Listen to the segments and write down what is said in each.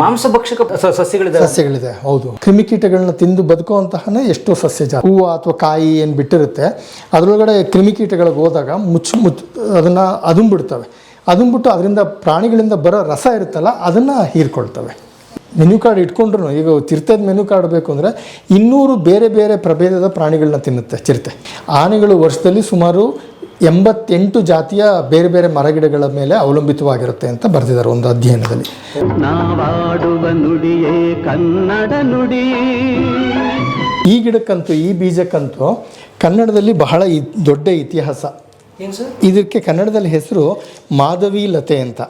ಮಾಂಸಭಕ್ಷಕ ಸಸ್ಯಗಳಿದೆ ಸಸ್ಯಗಳಿದೆ, ಹೌದು. ಕ್ರಿಮಿಕೀಟಗಳನ್ನ ತಿಂದು ಬದುಕುವಂತಹನೇ ಎಷ್ಟೋ ಸಸ್ಯ ಜಾತಿ ಹೂವು ಅಥವಾ ಕಾಯಿ ಏನು ಬಿಟ್ಟಿರುತ್ತೆ, ಅದರೊಳಗಡೆ ಕ್ರಿಮಿಕೀಟಗಳಿಗೆ ಹೋದಾಗ ಮುಚ್ಚು ಮುಚ್ಚ ಅದನ್ನು ಅದುಂಬಿಡ್ತವೆ. ಅದುಂಬಿಟ್ಟು ಅದರಿಂದ ಪ್ರಾಣಿಗಳಿಂದ ಬರೋ ರಸ ಇರುತ್ತಲ್ಲ, ಅದನ್ನು ಹೀರ್ಕೊಳ್ತವೆ. ಮೆನು ಕಾರ್ಡ್ ಇಟ್ಕೊಂಡ್ರು ಈಗ ಚಿರತೆದ ಮೆನು ಕಾರ್ಡ್ ಬೇಕು ಅಂದರೆ ಇನ್ನೂರು ಬೇರೆ ಬೇರೆ ಪ್ರಭೇದದ ಪ್ರಾಣಿಗಳನ್ನ ತಿನ್ನುತ್ತೆ, ಚಿರತೆ. ಆನೆಗಳು ವರ್ಷದಲ್ಲಿ ಸುಮಾರು ಎಂಬತ್ತೆಂಟು ಜಾತಿಯ ಬೇರೆ ಬೇರೆ ಮರಗಿಡಗಳ ಮೇಲೆ ಅವಲಂಬಿತವಾಗಿರುತ್ತೆ ಅಂತ ಬರೆದಿದ್ದಾರೆ ಒಂದು ಅಧ್ಯಯನದಲ್ಲಿ. ನಾವಾಡುವ ನುಡಿಯೇ ಕನ್ನಡ ನುಡಿ. ಈ ಗಿಡಕ್ಕಂತೂ ಈ ಬೀಜಕ್ಕಂತೂ ಕನ್ನಡದಲ್ಲಿ ಬಹಳ ಇ- ದೊಡ್ಡ ಇತಿಹಾಸ. ಏನ್ ಸರ್? ಇದಕ್ಕೆ ಕನ್ನಡದಲ್ಲಿ ಹೆಸರು ಮಾಧವಿ ಲತೆ ಅಂತ.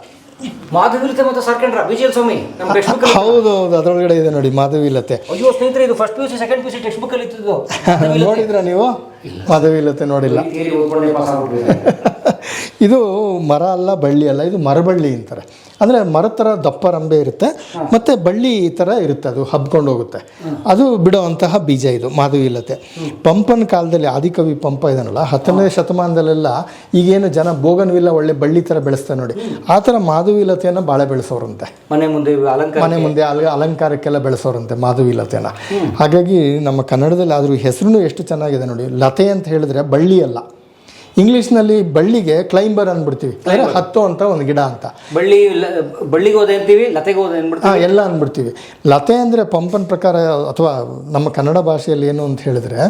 ಮಾಧವಿರತೆ ಮತ್ತು ಸರ್ಕಂಡ್ರ? ವಿಜಯಲ್ ಸ್ವಾಮಿ ನಮ್ಮ ಟೆಕ್ಸ್ಟ್ ಬುಕ್ ಹೌದು ಹೌದು ಅದರೊಳಗಡೆ ಇದೆ ನೋಡಿ ಮಾಧವಿ ಲತೆ. ಅಯ್ಯೋ ಸ್ನೇಹಿತರೆ ಇದು first P U C second P U C textbook ಅಲ್ಲಿ ಇತ್ತು ನೋಡಿದ್ರ ನೀವು? ಮಾಧವಿ ಲತೆ ನೋಡಿಲ್ಲ. ಇದು ಮರ ಅಲ್ಲ ಬಳ್ಳಿ ಅಲ್ಲ ಇದು ಮರಬಳ್ಳಿ ಅಂತಾರೆ. ಅಂದರೆ ಮರ ಥರ ದಪ್ಪ ರಂಬೆ ಇರುತ್ತೆ ಮತ್ತು ಬಳ್ಳಿ ಈ ಥರ ಇರುತ್ತೆ ಅದು ಹಬ್ಕೊಂಡು ಹೋಗುತ್ತೆ. ಅದು ಬಿಡುವಂತಹ ಬೀಜ ಇದು ಮಾಧುವಿಲತೆ ಪಂಪನ ಕಾಲದಲ್ಲಿ ಆದಿಕವಿ ಪಂಪ ಇದನ್ನಲ್ಲ ಹತ್ತನೇ ಶತಮಾನದಲ್ಲೆಲ್ಲ ಈಗೇನು ಜನ ಬೋಗನ್ವಿಲ್ಲ ಒಳ್ಳೆ ಬಳ್ಳಿ ಥರ ಬೆಳೆಸ್ತಾರೆ ನೋಡಿ. ಆ ಥರ ಮಾಧವಿಲತೆಯನ್ನು ಭಾಳ ಬೆಳೆಸೋರಂತೆ. ಮನೆ ಮುಂದೆ ಮನೆ ಮುಂದೆ ಅಲ ಅಲಂಕಾರಕ್ಕೆಲ್ಲ ಬೆಳೆಸೋರಂತೆ ಮಾಧವಿಲತೆನ ಹಾಗಾಗಿ ನಮ್ಮ ಕನ್ನಡದಲ್ಲಿ ಆದರೂ ಹೆಸರು ಎಷ್ಟು ಚೆನ್ನಾಗಿದೆ ನೋಡಿ ಲತೆ ಅಂತ ಹೇಳಿದ್ರೆ ಬಳ್ಳಿ ಅಲ್ಲ. ಇಂಗ್ಲೀಷ್ನಲ್ಲಿ ಬಳ್ಳಿಗೆ ಕ್ಲೈಂಬರ್ ಅಂದ್ಬಿಡ್ತೀವಿ. ಅಂದರೆ ಹತ್ತು ಅಂತ ಒಂದು ಗಿಡ ಅಂತ. ಬಳ್ಳಿ ಬಳ್ಳಿಗೆ ಹೋದೆ ಅಂತೀವಿ ಲತೆಗೆ ಹೋದೆ ಅಂದ್ಬಿಡ್ತೀವಿ? ಎಲ್ಲ ಅಂದ್ಬಿಡ್ತೀವಿ. ಲತೆ ಅಂದರೆ ಪಂಪನ ಪ್ರಕಾರ ಅಥವಾ ನಮ್ಮ ಕನ್ನಡ ಭಾಷೆಯಲ್ಲಿ ಏನು ಅಂತ ಹೇಳಿದ್ರೆ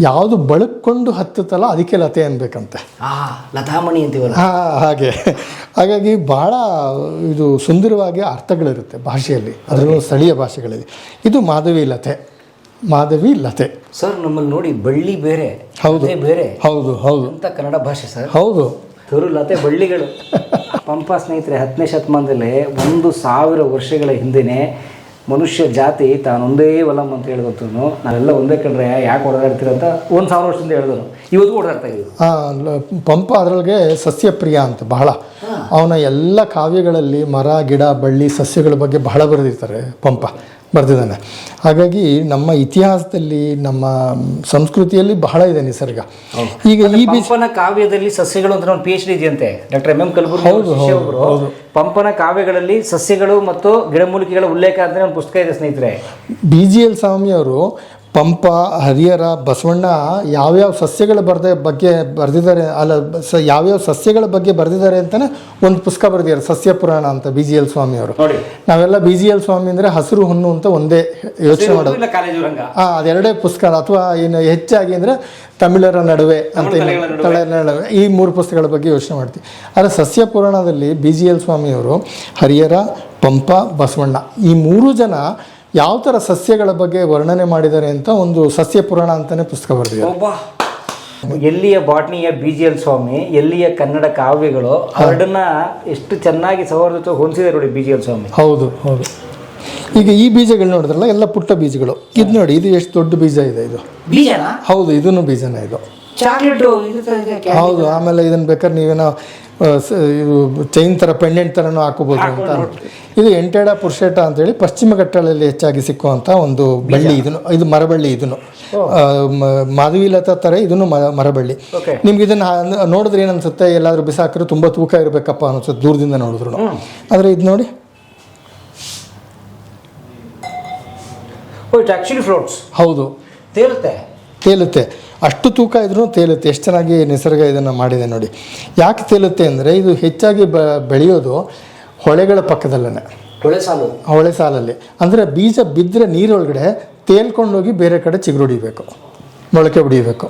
ಯಾವುದು ಬಳಕೊಂಡು ಹತ್ತುತ್ತಲ್ಲ ಅದಕ್ಕೆ ಲತೆ ಅನ್ಬೇಕಂತೆ. ಲತಾಮಣಿ ಅಂತೀವಲ್ಲ? ಹಾಂ ಹಾಗೆ. ಹಾಗಾಗಿ ಬಹಳ ಇದು ಸುಂದರವಾಗಿ ಅರ್ಥಗಳಿರುತ್ತೆ ಭಾಷೆಯಲ್ಲಿ. ಅದರಲ್ಲೂ ಸ್ಥಳೀಯ ಭಾಷೆಗಳಲ್ಲಿ. ಇದು ಮಾಧವಿ ಲತೆ. ಮಾಧವಿ ಲತೆ. ಸರ್ ನಮ್ಮಲ್ಲಿ ನೋಡಿ ಬಳ್ಳಿ ಬೇರೆ ಹೌದು. ಬೇರೆ. ಹೌದು ಹೌದು. ಅಂತ ಕನ್ನಡ ಭಾಷೆ ಸರ್? ಹೌದು. ತರು ಲತೆ ಬಳ್ಳಿಗಳು. ಪಂಪ ಸ್ನೇಹಿತರೆ ಹತ್ತನೇ ಶತಮಾನದಲ್ಲಿ ಒಂದು ಸಾವಿರ ವರ್ಷಗಳ ಹಿಂದೆನೆ ಮನುಷ್ಯ ಜಾತಿ ತಾನೊಂದೇ ವಲಂ ಅಂತ ಹೇಳಿದ್ರು ನಾವೆಲ್ಲ ಒಂದೇ ಕಂಡ್ರೆ ಯಾಕೆ ಓಡಾಡ್ತೀರ ಅಂತ ಒಂದು ಸಾವಿರ ವರ್ಷದಿಂದ ಹೇಳಿದ್ರು ಇವತ್ತು ಓಡಾಡ್ತಾ ಇದ್ದೀವಿ. ಪಂಪ ಅದರೊಳಗೆ ಸಸ್ಯಪ್ರಿಯ ಅಂತ ಬಹಳ. ಅವನ ಎಲ್ಲ ಕಾವ್ಯಗಳಲ್ಲಿ ಮರ ಗಿಡ ಬಳ್ಳಿ ಸಸ್ಯಗಳ ಬಗ್ಗೆ ಬಹಳ ಬರೆದಿರ್ತಾರೆ ಪಂಪ. ಬರೆದಿದ್ದಾನೆ. ಹಾಗಾಗಿ ನಮ್ಮ ಇತಿಹಾಸದಲ್ಲಿ ನಮ್ಮ ಸಂಸ್ಕೃತಿಯಲ್ಲಿ ಬಹಳ ಇದೆ ನಿಸರ್ಗ. ಈಗ ಈ ಪಂಪನ ಕಾವ್ಯದಲ್ಲಿ ಸಸ್ಯಗಳು ಅಂತ ಒಂದು ಪಿ ಎಚ್ ಡಿ ಇದೆಯಂತೆ. ಡಾಕ್ಟರ್ ಎಂ ಎಂ ಕಲಬುರ್ಗಿ ಹೌದು. ಪಂಪನ ಕಾವ್ಯಗಳಲ್ಲಿ ಸಸ್ಯಗಳು ಮತ್ತು ಗಿಡಮೂಲಿಕೆಗಳ ಉಲ್ಲೇಖ ಅಂತ ಒಂದು ಪುಸ್ತಕ ಇದೆ ಸ್ನೇಹಿತರೆ. ಬಿ ಜಿ ಎಲ್ ಸ್ವಾಮಿಯವರು ಪಂಪ ಹರಿಹರ ಬಸವಣ್ಣ ಯಾವ್ಯಾವ ಸಸ್ಯಗಳ ಬರೆದ ಬಗ್ಗೆ ಬರೆದಿದ್ದಾರೆ? ಅಲ್ಲ ಸ ಯಾವ್ಯಾವ ಸಸ್ಯಗಳ ಬಗ್ಗೆ ಬರೆದಿದ್ದಾರೆ ಅಂತಲೇ ಒಂದು ಪುಸ್ತಕ ಬರೆದಿದ್ದಾರೆ ಸಸ್ಯ ಪುರಾಣ ಅಂತ ಬಿ ಜಿ ಎಲ್ ಸ್ವಾಮಿಯವರು ನಾವೆಲ್ಲ ಬಿ ಜಿ ಎಲ್ ಸ್ವಾಮಿ ಅಂದರೆ ಹಸಿರು ಹುಣ್ಣು ಅಂತ ಒಂದೇ ಯೋಚನೆ ಮಾಡೋದು. ಹಾಂ ಅದೆರಡೇ ಪುಸ್ತಕ ಅಥವಾ ಏನು ಹೆಚ್ಚಾಗಿ ಅಂದರೆ ತಮಿಳರ ನಡುವೆ ಅಂತ. ತಲೆಗಳ ನಡುವೆ. ಈ ಮೂರು ಪುಸ್ತಕಗಳ ಬಗ್ಗೆ ಯೋಚನೆ ಮಾಡ್ತೀವಿ. ಆದರೆ ಸಸ್ಯ ಪುರಾಣದಲ್ಲಿ ಬಿ ಜಿ ಎಲ್ ಸ್ವಾಮಿಯವರು ಹರಿಹರ ಪಂಪ ಬಸವಣ್ಣ ಈ ಮೂರು ಜನ ಯಾವ ಥರ ಸಸ್ಯಗಳ ಬಗ್ಗೆ ವರ್ಣನೆ ಮಾಡಿದ್ದಾರೆ ಅಂತ ಒಂದು ಸಸ್ಯ ಪುರಾಣ ಅಂತಲೇ ಪುಸ್ತಕ ಬರೆದಿದ್ದಾರೆ ಒಬ್ಬ ಎಲ್ಲಿಯ ಬಾಟ್ನಿಯ ಬಿ ಜಿ ಎಲ್ ಸ್ವಾಮಿ ಎಲ್ಲಿಯ ಕನ್ನಡ ಕಾವ್ಯಗಳು ಹರಡನ್ನ ಎಷ್ಟು ಚೆನ್ನಾಗಿ ಸೌಹಾರ್ದತೆ ಹೊಂದಿದೆ ನೋಡಿ ಬಿ ಜಿ ಎಲ್ ಸ್ವಾಮಿ. ಹೌದು ಹೌದು. ಈಗ ಈ ಬೀಜಗಳು ನೋಡಿದ್ರಲ್ಲ ಎಲ್ಲ ಪುಟ್ಟ ಬೀಜಗಳು. ಇದು ನೋಡಿ ಇದು ಎಷ್ಟು ದೊಡ್ಡ ಬೀಜ ಇದೆ ಇದು. ಬೀಜನ? ಹೌದು ಇದನ್ನು ಬೀಜನೇ ಇದು. ಚಾಕ್ಲೇಟ್ ಹೌದು ಆಮೇಲೆ ಇದನ್ನ ಬೇಕಾದ್ರೆ ನೀವೇನೋ ಚೈನ್ ಥರ ಪೆಂಡೆಂಟ್ ಥರನೂ ಹಾಕೋಬೋದು ಅಂತ ಇದು ಎಂಟೇಡ ಪುರುಷೇಟ ಅಂತೇಳಿ ಪಶ್ಚಿಮ ಘಟ್ಟಗಳಲ್ಲಿ ಹೆಚ್ಚಾಗಿ ಸಿಕ್ಕುವಂಥ ಒಂದು ಬಳ್ಳಿ ಇದನ್ನು ಇದು ಮರಬಳ್ಳಿ ಇದನ್ನು. ಮಾಧವಿ ಲತಾ ಮಾಧವಿಲತಾ ಥರ ಇದನ್ನು ಮರಬಳ್ಳಿ. ನಿಮ್ಗೆ ಇದನ್ನು ನೋಡಿದ್ರೆ ಏನನ್ಸುತ್ತೆ? ಎಲ್ಲಾದರೂ ಬಿಸಾಕಿದ್ರೆ ತುಂಬ ತೂಕ ಇರಬೇಕಪ್ಪ ಅನ್ನಿಸುತ್ತೆ ದೂರದಿಂದ ನೋಡಿದ್ರು ಆದರೆ ಇದು ನೋಡಿ. ಫ್ಲೋಟ್ಸ್ ಹೌದು. ತೇಲುತ್ತೆ. ತೇಲುತ್ತೆ. ಅಷ್ಟು ತೂಕ ಇದ್ರೂ ತೇಲುತ್ತೆ. ಎಷ್ಟು ಚೆನ್ನಾಗಿ ನಿಸರ್ಗ ಇದನ್ನು ಮಾಡಿದೆ ನೋಡಿ. ಯಾಕೆ ತೇಲುತ್ತೆ ಅಂದರೆ ಇದು ಹೆಚ್ಚಾಗಿ ಬ ಬೆಳೆಯೋದು ಹೊಳೆಗಳ ಪಕ್ಕದಲ್ಲೇ ಹೊಳೆ ಸಾಲು. ಹೊಳೆ ಸಾಲಲ್ಲಿ. ಅಂದರೆ ಬೀಜ ಬಿದ್ದರೆ ನೀರೊಳಗಡೆ ತೇಲ್ಕೊಂಡೋಗಿ ಬೇರೆ ಕಡೆ ಚಿಗುರೊಡಿಬೇಕು ಮೊಳಕೆ ಹೊಡಿಬೇಕು.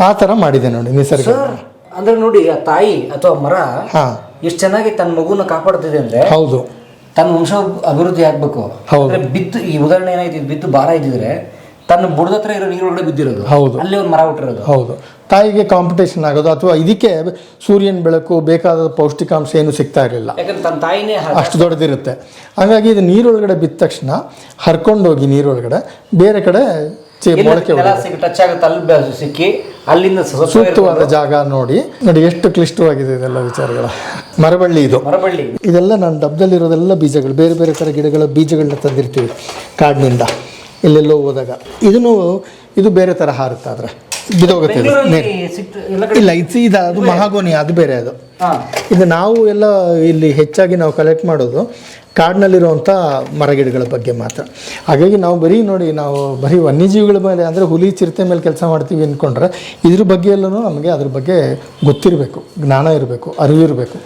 ಆ ಥರ ಮಾಡಿದೆ ನೋಡಿ ನಿಸರ್ಗ. ಸರ್ ಅಂದ್ರೆ ನೋಡಿ ಆ ತಾಯಿ ಅಥವಾ ಮರ ಹಾಂ. ಎಷ್ಟು ಚೆನ್ನಾಗಿ ತನ್ನ ಮಗುನ ಕಾಪಾಡ್ತಿದೆ ಅಂದ್ರೆ ಹೌದು. ತನ್ನ ವಂಶ ಅಭಿವೃದ್ಧಿ ಆಗಬೇಕು. ಹೌದು. ಬಿದ್ದು ಈ ಉದಾಹರಣೆ ಏನಾಯ್ತು? ಬಿದ್ದು ಭಾರ ಇದ್ದಿದ್ರೆ ತನ್ನ ಬುಡದ ಹತ್ರ ಇರೋ ನೀರೊಳಗಡೆ ಬಿದ್ದಿರೋದು. ಹೌದು. ಅಲ್ಲಿ ಒಂದು ಮರ ಹುಟ್ಟಿರೋದು. ಹೌದು. ತಾಯಿಗೆ ಕಾಂಪಿಟೇಷನ್ ಆಗೋದು ಅಥವಾ ಇದಕ್ಕೆ ಸೂರ್ಯನ ಬೆಳಕು ಬೇಕಾದ ಪೌಷ್ಟಿಕಾಂಶ ಏನು ಸಿಗ್ತಾ ಇರಲಿಲ್ಲ. ಯಾಕಂದ್ರೆ ತನ್ನ ತಾಯಿನೇ ಅಷ್ಟು ದೊಡ್ಡದಿರುತ್ತೆ. ಹಾಗಾಗಿ ಇದು ನೀರೊಳಗಡೆ ಬಿದ್ದ ತಕ್ಷಣ ಹರ್ಕೊಂಡೋಗಿ ನೀರೊಳಗಡೆ ಬೇರೆ ಕಡೆ ಚಿ ಮೊಳಕೆ ಟಚ್ ಆಗುತ್ತೆ ಅಲ್ಲಿ ಬೆ- ಸಿಕ್ಕಿ ಅಲ್ಲಿಂದ ಸೂಕ್ತವಾದ ಜಾಗ ನೋಡಿ. ನೋಡಿ ಎಷ್ಟು ಕ್ಲಿಷ್ಟವಾಗಿದೆ ಇದೆಲ್ಲ ವಿಚಾರಗಳ. ಮರಬಳ್ಳಿ ಇದು. ಮರಬಳ್ಳಿ. ಇದೆಲ್ಲ ನನ್ನ ಡಬ್ಬದಲ್ಲಿರೋದೆಲ್ಲ ಬೀಜಗಳು ಬೇರೆ ಬೇರೆ ಥರ ಗಿಡಗಳ ಬೀಜಗಳನ್ನ ತಂದಿರ್ತೀವಿ ಕಾಡಿನಿಂದ. ಎಲ್ಲೆಲ್ಲೋ ಹೋದಾಗ. ಇದನ್ನು ಇದು ಬೇರೆ ಥರ ಹಾರುತ್ತೆ ಆದರೆ ಬಿದೋಗುತ್ತೆ ಇದು. ಇಲ್ಲ ಇದು ಇದು ಅದು ಮಹಾಗೋನಿ ಅದು ಬೇರೆ ಅದು. ಇದು ನಾವು ಎಲ್ಲ ಇಲ್ಲಿ ಹೆಚ್ಚಾಗಿ ನಾವು ಕಲೆಕ್ಟ್ ಮಾಡೋದು ಕಾಡಿನಲ್ಲಿರುವಂಥ ಮರಗಿಡಗಳ ಬಗ್ಗೆ ಮಾತ್ರ. ಹಾಗಾಗಿ ನಾವು ಬರೀ ನೋಡಿ ನಾವು ಬರೀ ವನ್ಯಜೀವಿಗಳ ಮೇಲೆ ಅಂದರೆ ಹುಲಿ ಚಿರತೆ ಮೇಲೆ ಕೆಲಸ ಮಾಡ್ತೀವಿ ಅಂದ್ಕೊಂಡ್ರೆ ಇದ್ರ ಬಗ್ಗೆ ಎಲ್ಲನೂ ನಮಗೆ ಅದ್ರ ಬಗ್ಗೆ ಗೊತ್ತಿರಬೇಕು ಜ್ಞಾನ ಇರಬೇಕು ಅರಿವಿರಬೇಕು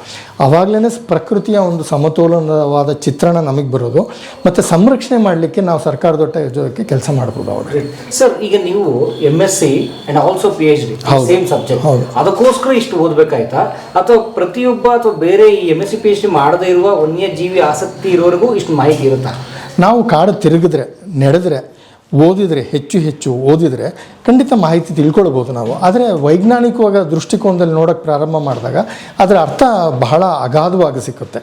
ಆವಾಗಲೇ ಪ್ರಕೃತಿಯ ಒಂದು ಸಮತೋಲನವಾದ ಚಿತ್ರಣ ನಮಗೆ ಬರೋದು. ಮತ್ತು ಸಂರಕ್ಷಣೆ ಮಾಡಲಿಕ್ಕೆ ನಾವು ಸರ್ಕಾರದೊಟ್ಟ ಜೊತೆ ಕೆಲಸ ಮಾಡ್ಬೋದು ಅವಾಗ ಸರ್ ಈಗ ನೀವು M S C and also P H D. Same subject ಹೌದು. ಅದಕ್ಕೋಸ್ಕರ ಇಷ್ಟು ಓದಬೇಕಾಯ್ತಾ? ಅಥವಾ ಪ್ರತಿಯೊಬ್ಬ ಅಥವಾ ಬೇರೆ ಈ M S C P H D ಮಾಡದೇ ಇರುವ ವನ್ಯಜೀವಿ ಆಸಕ್ತಿ ಇರೋರಿಗೂ ಇಷ್ಟು ಮಾಹಿತಿ ಇರುತ್ತಾ? ನಾವು ಕಾಡು ತಿರುಗಿದ್ರೆ, ನಡೆದ್ರೆ ಓದಿದರೆ ಹೆಚ್ಚು ಹೆಚ್ಚು ಓದಿದರೆ ಖಂಡಿತ ಮಾಹಿತಿ ತಿಳ್ಕೊಳ್ಬೋದು ನಾವು. ಆದರೆ ವೈಜ್ಞಾನಿಕವಾಗಿ ದೃಷ್ಟಿಕೋನದಲ್ಲಿ ನೋಡೋಕ್ಕೆ ಪ್ರಾರಂಭ ಮಾಡಿದಾಗ ಅದರ ಅರ್ಥ ಬಹಳ ಅಗಾಧವಾಗಿ ಸಿಕ್ಕುತ್ತೆ.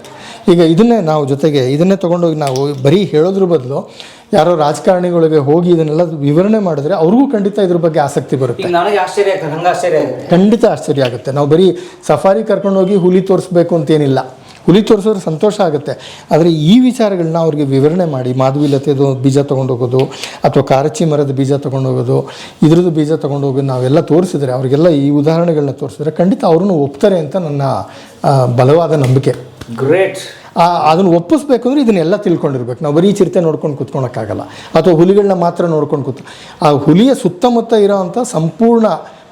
ಈಗ ಇದನ್ನೇ ನಾವು ಜೊತೆಗೆ ಇದನ್ನೇ ತೊಗೊಂಡೋಗಿ ನಾವು ಬರೀ ಹೇಳೋದ್ರ ಬದಲು ಯಾರೋ ರಾಜಕಾರಣಿಗಳಿಗೆ ಹೋಗಿ ಇದನ್ನೆಲ್ಲ ವಿವರಣೆ ಮಾಡಿದ್ರೆ ಅವ್ರಿಗೂ ಖಂಡಿತ ಇದ್ರ ಬಗ್ಗೆ ಆಸಕ್ತಿ ಬರುತ್ತೆ. ನನಗೆ ಆಶ್ಚರ್ಯ ಆಶ್ಚರ್ಯ ಖಂಡಿತ ಆಶ್ಚರ್ಯ ಆಗುತ್ತೆ. ನಾವು ಬರೀ ಸಫಾರಿ ಕರ್ಕೊಂಡೋಗಿ ಹುಲಿ ತೋರಿಸ್ಬೇಕು ಅಂತೇನಿಲ್ಲ. ಹುಲಿ ತೋರಿಸಿದ್ರೆ ಸಂತೋಷ ಆಗುತ್ತೆ. ಆದರೆ ಈ ವಿಚಾರಗಳನ್ನ ಅವ್ರಿಗೆ ವಿವರಣೆ ಮಾಡಿ ಮಾಧವಿಲತೆದು ಬೀಜ ತೊಗೊಂಡೋಗೋದು ಅಥವಾ ಕಾರಚಿ ಮರದ ಬೀಜ ತೊಗೊಂಡೋಗೋದು ಇದ್ರದ್ದು ಬೀಜ ತೊಗೊಂಡೋಗಿ ನಾವೆಲ್ಲ ತೋರಿಸಿದ್ರೆ ಅವರಿಗೆಲ್ಲ ಈ ಉದಾಹರಣೆಗಳನ್ನ ತೋರಿಸಿದ್ರೆ ಖಂಡಿತ ಅವ್ರನ್ನು ಒಪ್ತಾರೆ ಅಂತ ನನ್ನ ಬಲವಾದ ನಂಬಿಕೆ. ಗ್ರೇಟ್ ಆ ಅದನ್ನು ಒಪ್ಪಿಸ್ಬೇಕು ಅಂದ್ರೆ ಇದನ್ನೆಲ್ಲ ತಿಳ್ಕೊಂಡಿರ್ಬೇಕು. ನಾವು ಬರೀ ಚಿರತೆ ನೋಡ್ಕೊಂಡು ಕುತ್ಕೊಳಕ್ಕಾಗಲ್ಲ. ಅಥವಾ ಹುಲಿಗಳನ್ನ ಮಾತ್ರ ನೋಡ್ಕೊಂಡು ಕೂತ್ ಆ ಹುಲಿಯ ಸುತ್ತಮುತ್ತ ಇರೋವಂಥ ಸಂಪೂರ್ಣ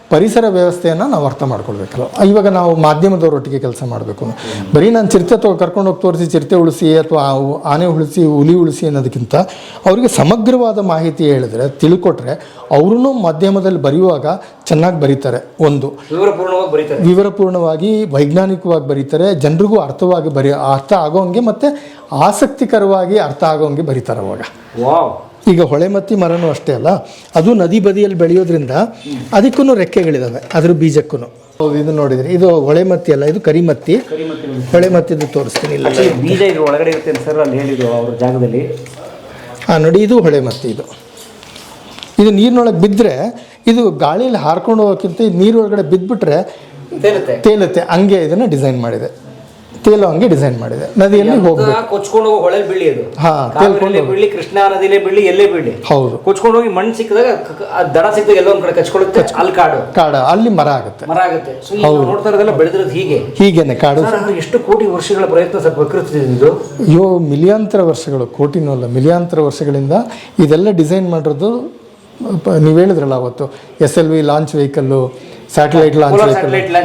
ಪರಿಸರ ವ್ಯವಸ್ಥೆಯನ್ನು ನಾವು ಅರ್ಥ ಮಾಡ್ಕೊಳ್ಬೇಕಲ್ಲ. ಇವಾಗ ನಾವು ಮಾಧ್ಯಮದವರೊಟ್ಟಿಗೆ ಕೆಲಸ ಮಾಡಬೇಕು. ಬರೀ ನಾನು ಚಿರತೆ ತೊ ಕರ್ಕೊಂಡೋಗಿ ತೋರಿಸಿ ಚಿರತೆ ಉಳಿಸಿ ಅಥವಾ ಆನೆ ಉಳಿಸಿ ಹುಲಿ ಉಳಿಸಿ ಅನ್ನೋದಕ್ಕಿಂತ ಅವರಿಗೆ ಸಮಗ್ರವಾದ ಮಾಹಿತಿ ಹೇಳಿದ್ರೆ ತಿಳ್ಕೊಟ್ರೆ ಅವ್ರೂ ಮಾಧ್ಯಮದಲ್ಲಿ ಬರೆಯುವಾಗ ಚೆನ್ನಾಗಿ ಬರೀತಾರೆ. ಒಂದು. ವಿವರಪೂರ್ಣವಾಗಿ ಬರೀತಾರೆ. ವಿವರಪೂರ್ಣವಾಗಿ ವೈಜ್ಞಾನಿಕವಾಗಿ ಬರೀತಾರೆ ಜನರಿಗೂ ಅರ್ಥವಾಗಿ ಬರಿ ಅರ್ಥ ಆಗೋಂಗೆ ಮತ್ತು ಆಸಕ್ತಿಕರವಾಗಿ ಅರ್ಥ ಆಗೋಂಗೆ ಬರೀತಾರೆ ಅವಾಗ. ವಾವ್. ಈಗ ಹೊಳೆಮತ್ತಿ ಮರನೂ ಅಷ್ಟೇ ಅಲ್ಲ ಅದು ನದಿ ಬದಿಯಲ್ಲಿ ಬೆಳೆಯೋದ್ರಿಂದ ಅದಕ್ಕೂ ರೆಕ್ಕೆಗಳಿದ್ದಾವೆ ಅದ್ರ ಬೀಜಕ್ಕೂ ಇದು ನೋಡಿದ್ರಿ ಇದು ಹೊಳೆಮತ್ತಿ ಅಲ್ಲ ಇದು ಕರಿಮತ್ತಿ ಹೊಳೆಮತ್ತಿದು ತೋರಿಸ್ತೀನಿ ಇಲ್ಲ. ಬೀಜ ಇದ್ರ ಒಳಗಡೆ ಇರುತ್ತೆ ಸರ್ ಅಲ್ಲಿ ಹೇಳಿದ್ರು ಅವ್ರ ಜಾಗದಲ್ಲಿ. ಹಾಂ ನೋಡಿ ಇದು ಹೊಳೆಮತ್ತಿ ಇದು. ಇದು ನೀರಿನೊಳಗೆ ಬಿದ್ದರೆ ಇದು ಗಾಳಿಯಲ್ಲಿ ಹಾರ್ಕೊಂಡು ಹೋಗೋಕ್ಕಿಂತ ನೀರು ನೀರೊಳಗಡೆ ಬಿದ್ದುಬಿಟ್ರೆ ತೇಲುತ್ತೆ ಹಂಗೆ ಇದನ್ನು ಡಿಸೈನ್ ಮಾಡಿದೆ. ತೇಲೋ ಹಂಗೆ ಡಿಸೈನ್ ಮಾಡಿದೆ. ನದಿಯಲ್ಲಿ ಹೋಗ್ಬೇಕು? ಕೊಚ್ಕೊಂಡು ಹೋಗಿ ಹೊಳೆ ಬೀಳಿ ಅದು. ಹಾ, ಕಾವೇರಿಲೇ ಬೀಳಿ ಕೃಷ್ಣಾ ನದಿಲೇ ಬೀಳಿ ಎಲ್ಲೇ ಬೀಳಿ. ಹೌದು. ಕೊಚ್ಕೊಂಡು ಹೋಗಿ ಮಣ್ಣು ಸಿಕ್ಕಿದಾಗ ದಡ ಸಿಕ್ಕಿದಾಗ ಎಲ್ಲೋ ಒಂದ್ ಕಡೆ ಕಚ್ಕೊಳ್ಳುತ್ತೆ ಅಲ್ಲಿ ಕಾಡು. ಕಾಡ ಅಲ್ಲಿ ಮರ ಆಗುತ್ತೆ. ಮರ ಆಗುತ್ತೆ. ಸೊ ಈಗ ನಾವು ನೋಡ್ತಾ ಇರೋದೆಲ್ಲ ಬೆಳೆದಿರೋದು ಹೀಗೆ. ಹೀಗೇನೆ ಕಾಡು. ಸರ್ ಎಷ್ಟು ಕೋಟಿ ವರ್ಷಗಳ ಪ್ರಯತ್ನ ಸರ್ ಪ್ರಕೃತಿ ಇದು? ಅಯ್ಯೋ ಮಿಲಿಯಾಂತರ ವರ್ಷಗಳು ಕೋಟಿನೂ ಅಲ್ಲ ಮಿಲಿಯಾಂತರ ವರ್ಷಗಳಿಂದ ಇದೆಲ್ಲ ಡಿಸೈನ್ ಮಾಡಿರೋದು ನೀವು ಹೇಳಿದ್ರಲ್ಲ ಅವತ್ತು S L V launch vehicle satellite launch ಅದರದೆಲ್ಲ.